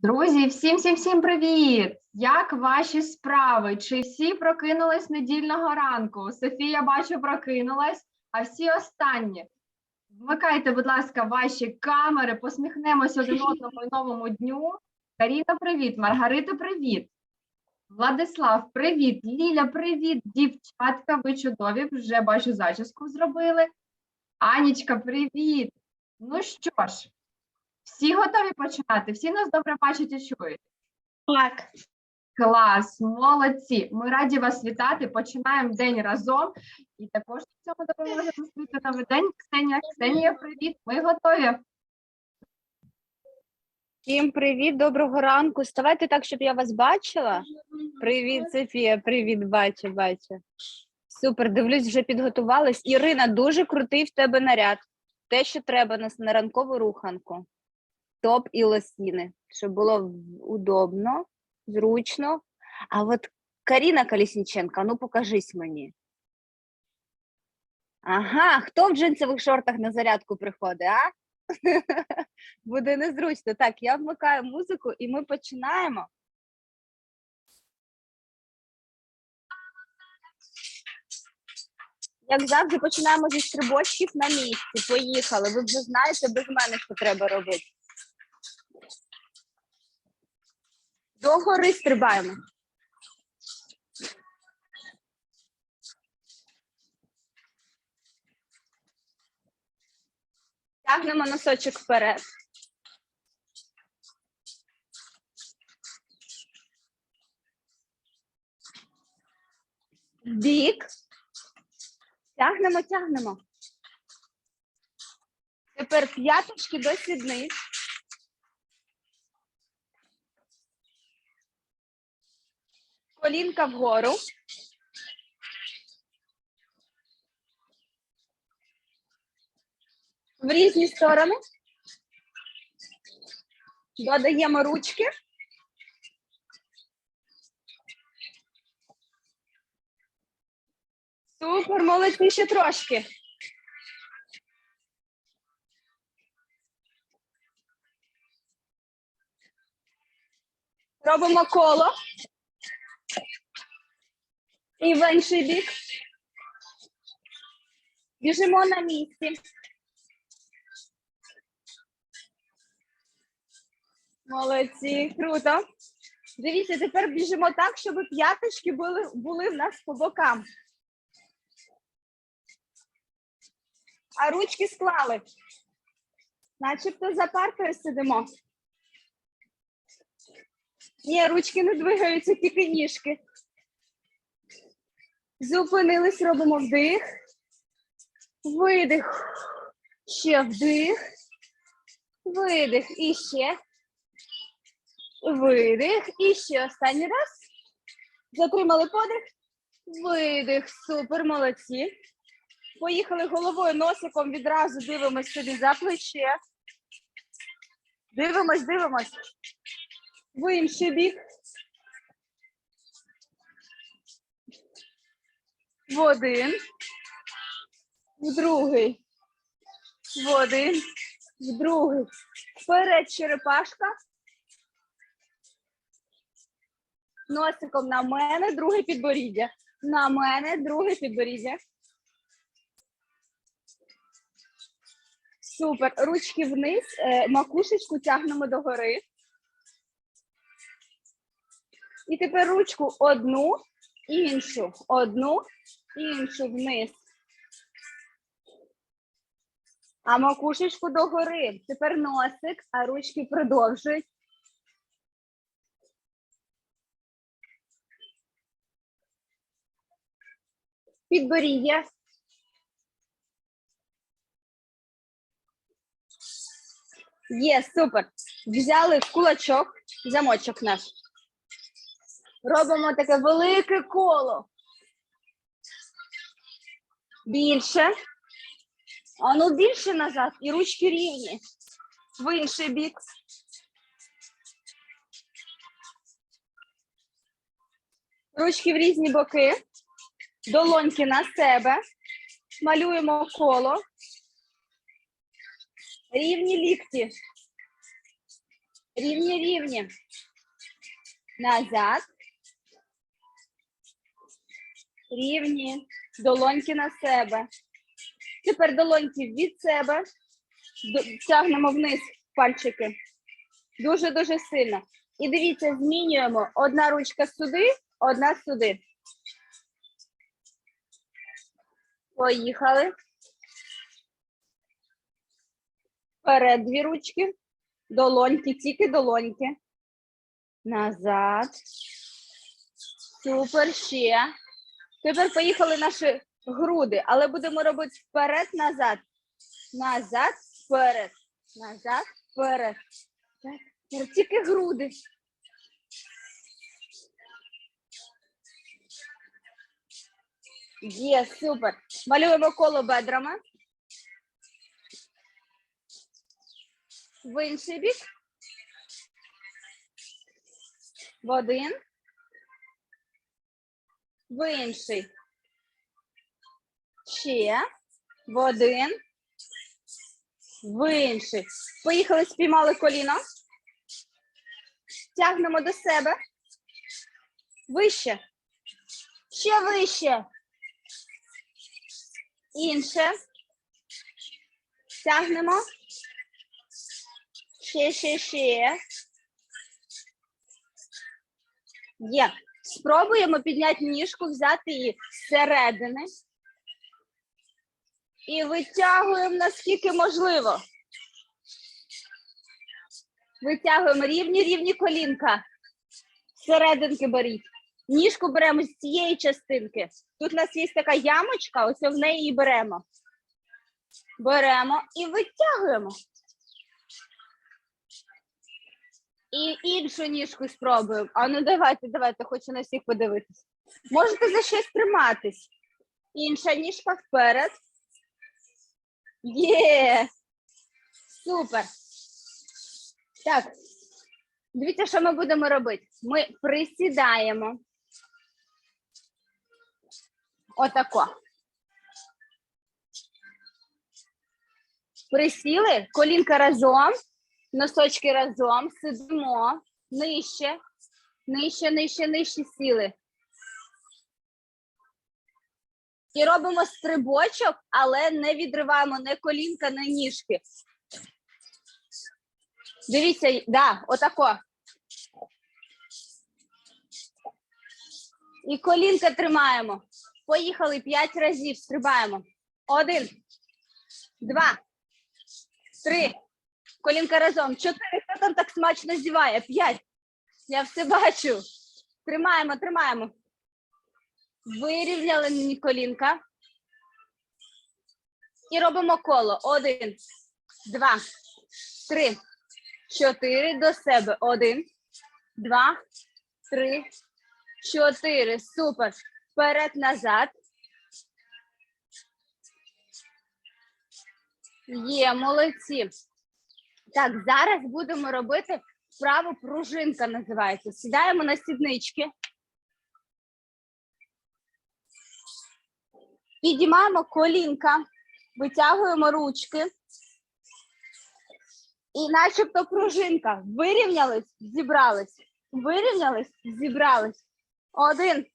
Друзі, всім всім всім привіт! Як ваші справи? Чи всі прокинулись недільного ранку? Софія, бачу, прокинулась, а всі останні. Вмикайте, будь ласка, ваші камери, посміхнемося один одному новому дню. Каріна, привіт, Маргарита, привіт. Владислав, привіт, Ліля, привіт, дівчатка, ви чудові, вже бачу зачіску зробили. Анічка, привіт. Ну що ж, всі готові починати? Всі нас добре бачать і чують? Так. Клас, молодці. Ми раді вас вітати. Починаємо день разом. І також в цьому допоможе зустріти новий день. Ксенія, Ксенія, привіт. Ми готові. Всім привіт, доброго ранку. Ставайте так, щоб я вас бачила. Привіт, Софія, привіт, бачу, бачу. Супер, дивлюсь, вже підготувалась. Ірина, дуже крутий в тебе наряд. Те, що треба на, на ранкову руханку. Топ і лосіни, щоб було удобно, зручно. А от Каріна Колісніченка, ну покажись мені. Ага, хто в джинсових шортах на зарядку приходить, а? Буде незручно. Так, я вмикаю музику і ми починаємо. Як завжди, починаємо зі стрибочків на місці. Поїхали. Ви вже знаєте без мене, що треба робити. Догори стрибаємо. Тягнемо носочок вперед. Бік. Тягнемо, тягнемо. Тепер п'яточки до сідниць. Колінка вгору. В різні сторони. Додаємо ручки. Супер, молодці, ще трошки. Робимо коло. І в інший бік. Біжимо на місці. Молодці, круто. Дивіться, тепер біжимо так, щоб п'яточки були, були в нас по бокам. А ручки склали. Начебто за паркою сидимо. Ні, ручки не двигаються, тільки ніжки. Зупинились, робимо вдих. Видих. Ще вдих. Видих. І ще. Видих. І ще останній раз. Затримали подих. Видих. Супер, молодці. Поїхали головою, носиком відразу дивимось собі за плече. Дивимось, дивимось. В інший бік. В один. В другий. В один. В другий. Вперед черепашка. Носиком на мене, друге підборіддя. На мене, друге підборіддя. Супер. Ручки вниз, е, макушечку тягнемо догори. І тепер ручку одну, іншу, одну, іншу вниз. А макушечку догори. Тепер носик, а ручки продовжують. Підборіддя. Є, супер. Взяли кулачок, замочок наш. Робимо таке велике коло. Більше. А ну більше назад. І ручки рівні. В інший бік. Ручки в різні боки. Долоньки на себе. Малюємо коло. Рівні лікті. Рівні, рівні. Назад. Рівні. Долоньки на себе. Тепер долоньки від себе. Тягнемо вниз пальчики. Дуже-дуже сильно. І дивіться, змінюємо. Одна ручка сюди, одна сюди. Поїхали. Вперед дві ручки. Долоньки, тільки долоньки. Назад. Супер ще. Тепер поїхали наші груди, але будемо робити вперед, назад. Назад, вперед. Назад, вперед. Так, тільки груди. Є, супер. Малюємо коло бедрами. В інший бік. В один. В інший. Ще. В один. В інший. Поїхали, спіймали коліно. Тягнемо до себе. Вище. Ще вище. Інше. Тягнемо. Ще, ще, ще. Є. Спробуємо підняти ніжку, взяти її зсередини. І витягуємо наскільки можливо. Витягуємо рівні, рівні колінка. Серединки беріть. Ніжку беремо з цієї частинки. Тут у нас є така ямочка, ось в неї і беремо. Беремо і витягуємо. І іншу ніжку спробуємо. А ну давайте, давайте, хочу на всіх подивитись. Можете за щось триматись. Інша ніжка вперед. Є! Супер. Так. Дивіться, що ми будемо робити. Ми присідаємо. Отако. Присіли, колінка разом, носочки разом, сидимо нижче, нижче, нижче, нижче сіли. І робимо стрибочок, але не відриваємо не колінка, не ніжки. Дивіться, да, отако. І колінка тримаємо. Поїхали п'ять разів, стрибаємо. Один, два, три. Колінка разом. Чотири. Хто там так смачно зіває? П'ять. Я все бачу. Тримаємо, тримаємо. Вирівняли мені колінка. І робимо коло. Один, два, три, чотири. До себе. Один, два, три, чотири. Супер. Вперед, назад. Є, молодці. Так, зараз будемо робити вправу пружинка називається. Сідаємо на сіднички. Підіймаємо колінка, витягуємо ручки. І начебто пружинка. Вирівнялись, зібрались. Вирівнялись, зібрались. Один,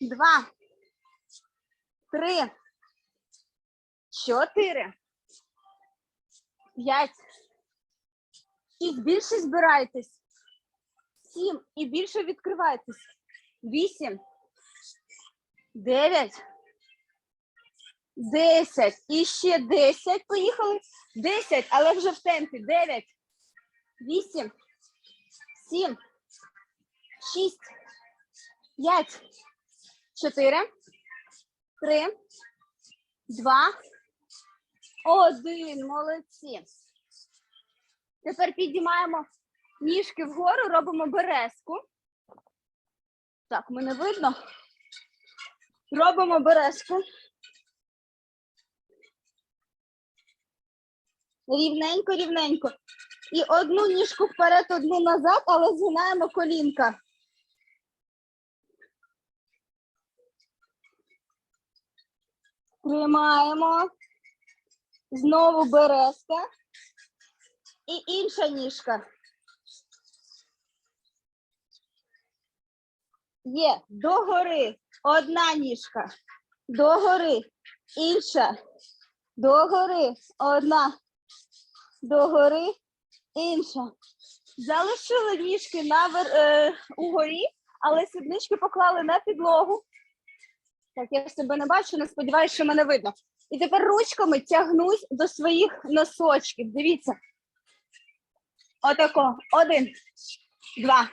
два, три, чотири, п'ять. Шість. Більше збирайтесь. Сім. І більше відкривайтесь. Вісім. Дев'ять. Десять. І ще десять. Поїхали. Десять, але вже в темпі. Дев'ять. Вісім. Сім. Шість. П'ять. Чотири. Три. Два. Один. Молодці. Тепер підіймаємо ніжки вгору, робимо березку. Так, мене видно. Робимо березку. Рівненько, рівненько. І одну ніжку вперед, одну назад, але згинаємо колінка. Тримаємо. Знову березка і інша ніжка. Є догори, одна ніжка, догори, інша, догори, одна, догори, інша. Залишили ніжки на вер... е... угорі, але сіднички поклали на підлогу. Так, я себе не бачу, не сподіваюся, що мене видно. І тепер ручками тягнусь до своїх носочків. Дивіться, Отако. Один, два,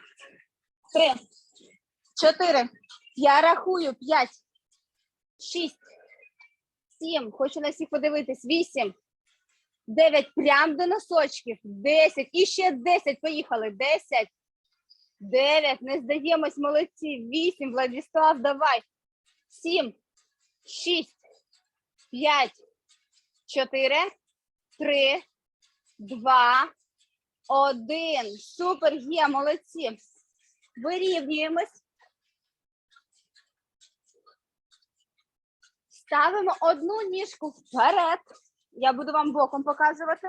три, чотири. Я рахую. П'ять, шість, сім. Хочу на всіх подивитись. Вісім, дев'ять. Прям до носочків. Десять. І ще десять. Поїхали. Десять. Дев'ять. Не здаємось, молодці. Вісім. Владислав, давай. Сім, шість, п'ять, чотири, три, два, один. Супер, є, молодці. Вирівнюємось. Ставимо одну ніжку вперед. Я буду вам боком показувати.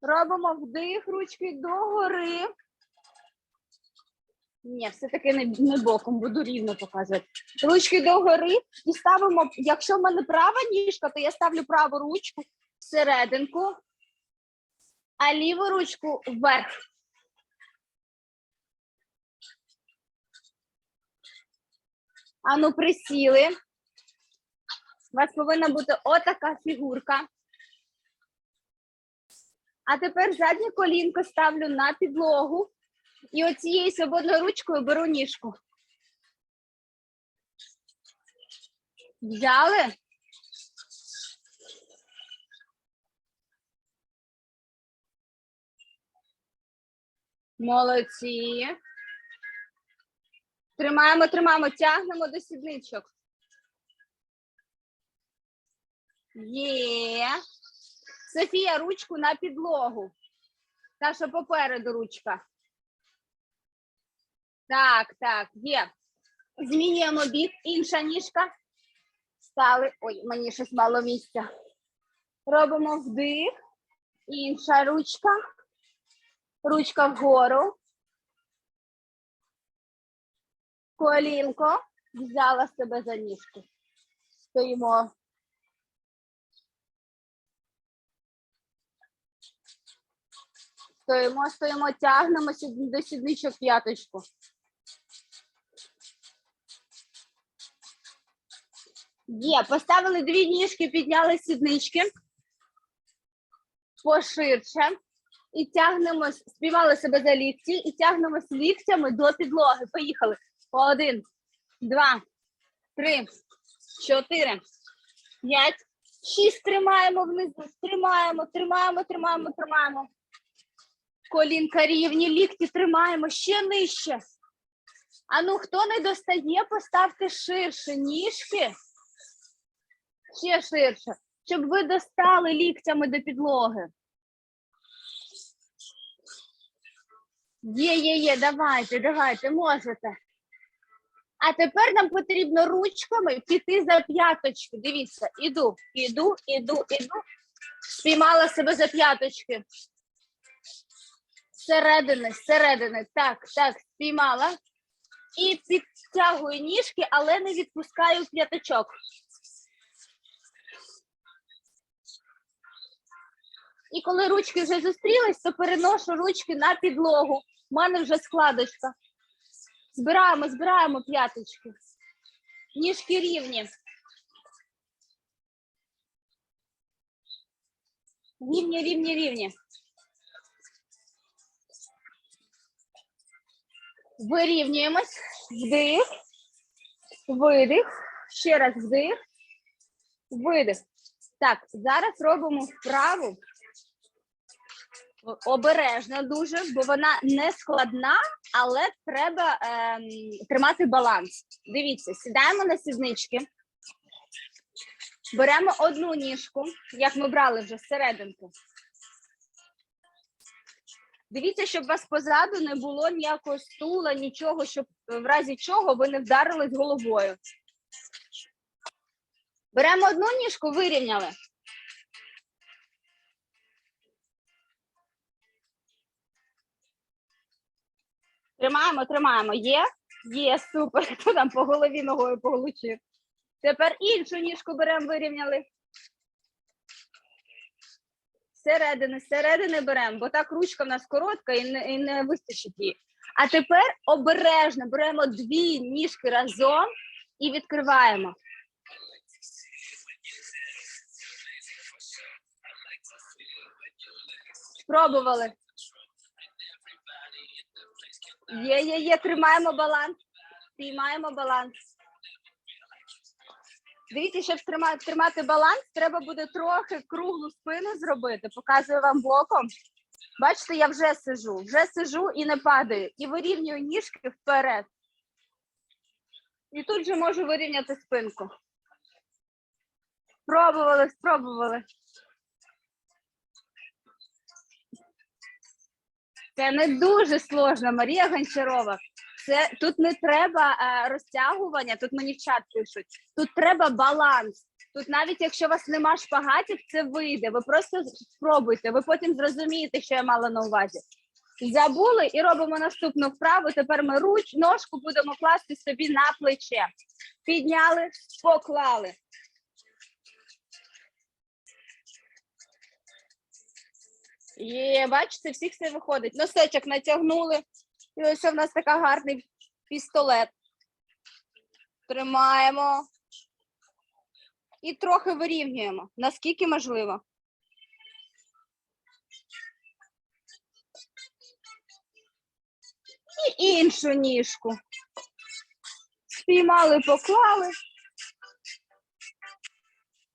Робимо вдих, ручки догори. Ні, все-таки не, не боком, буду рівно показувати. Ручки догори і ставимо, якщо в мене права ніжка, то я ставлю праву ручку всерединку, а ліву ручку вверх. Ану, присіли. У вас повинна бути отака фігурка. А тепер заднє колінко ставлю на підлогу. І оцією свободною ручкою беру ніжку. Взяли? Молодці. Тримаємо, тримаємо, тягнемо до сідничок. Є. Софія, ручку на підлогу. Та, що попереду ручка. Так, так, є. Змінюємо бік, інша ніжка. Стали. Ой, мені щось мало місця. Робимо вдих. Інша ручка. Ручка вгору. Колінко. Взяла себе за ніжку. Стоїмо. Стоїмо, стоїмо, тягнемо до сідничок п'яточку. Є, поставили дві ніжки, підняли сіднички поширше. І тягнемо, співали себе за лікті і тягнемо з ліктями до підлоги. Поїхали. Один, два, три, чотири, п'ять, шість. Тримаємо внизу. Тримаємо, тримаємо, тримаємо, тримаємо. Колінка рівні, лікті тримаємо ще нижче. А ну, хто не достає, поставте ширше ніжки. Ще ширше, щоб ви достали ліктями до підлоги. Є, є, є, давайте, давайте, можете. А тепер нам потрібно ручками піти за п'яточки. Дивіться, іду, іду, іду, іду. Спіймала себе за п'яточки. Зсередини, зсередини. Так, так, спіймала. І підтягую ніжки, але не відпускаю п'яточок. І коли ручки вже зустрілись, то переношу ручки на підлогу. У мене вже складочка. Збираємо, збираємо п'яточки. Ніжки рівні. Рівні, рівні, рівні. Вирівнюємось. Вдих. Видих. Ще раз вдих. Видих. Так, зараз робимо вправу. Обережно дуже, бо вона не складна, але треба ем, тримати баланс. Дивіться, сідаємо на сіднички, беремо одну ніжку, як ми брали вже серединку. Дивіться, щоб у вас позаду не було ніякого стула, нічого, щоб в разі чого ви не вдарились головою. Беремо одну ніжку, вирівняли. Тримаємо, тримаємо. Є? Є, супер. Хто там по голові ногою получив? Тепер іншу ніжку беремо, вирівняли. Середини, середини беремо, бо так ручка в нас коротка і не, і не вистачить її. А тепер обережно беремо дві ніжки разом і відкриваємо. Спробували. Є, є, є, тримаємо баланс. Піймаємо баланс. Дивіться, щоб тримати, тримати баланс, треба буде трохи круглу спину зробити. Показую вам боком. Бачите, я вже сижу, вже сижу і не падаю. І вирівнюю ніжки вперед. І тут же можу вирівняти спинку. Спробували, спробували. Це не дуже сложно, Марія Гончарова. Це тут не треба е, розтягування, тут мені в чат пишуть. Тут треба баланс. Тут навіть якщо у вас нема шпагатів, це вийде. Ви просто спробуйте. Ви потім зрозумієте, що я мала на увазі. Забули і робимо наступну вправу. Тепер ми руч, ножку будемо класти собі на плече. Підняли, поклали. Є, бачите, всіх все виходить. Носочок натягнули. І ось у нас така гарний пістолет. Тримаємо. І трохи вирівнюємо, наскільки можливо. І іншу ніжку. Спіймали, поклали.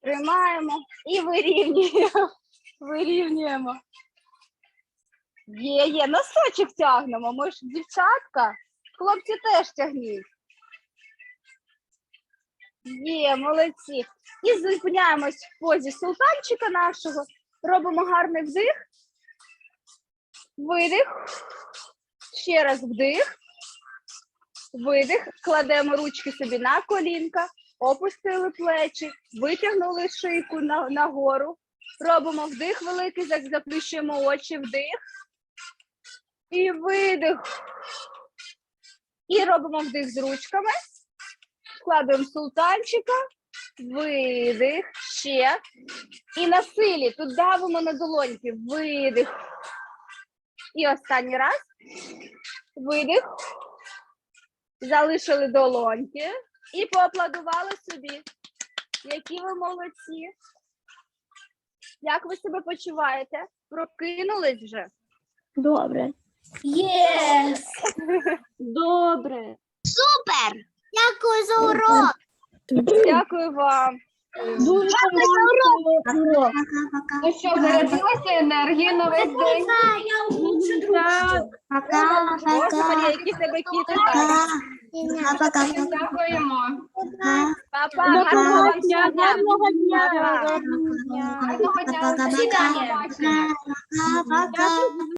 Тримаємо і вирівнюємо. Вирівнюємо. Є, є, носочок тягнемо. Ми ж дівчатка, хлопці теж тягніть. Є, молодці. І зупиняємось в позі султанчика нашого. Робимо гарний вдих. Видих. Ще раз вдих. Видих. Кладемо ручки собі на колінка, опустили плечі, витягнули шийку на, нагору. Робимо вдих великий, заплющуємо очі, вдих. І видих. І робимо вдих з ручками. Складуємо султанчика. Видих. Ще. І на силі. Тут давимо на долоньки. Видих. І останній раз. Видих. Залишили долоньки. І поаплодували собі. Які ви молодці. Як ви себе почуваєте? Прокинулись вже? Добре. Єс! Добре. Супер! Дякую за урок! Дякую вам. Дуже урок. Ну що, зарядилася енергія на весь день? Я лучше Так. Які тебе кіти гарні. Дякуємо. Папа, гарного вам дня, гарного дня. Гарного дня. До побачення. Пока.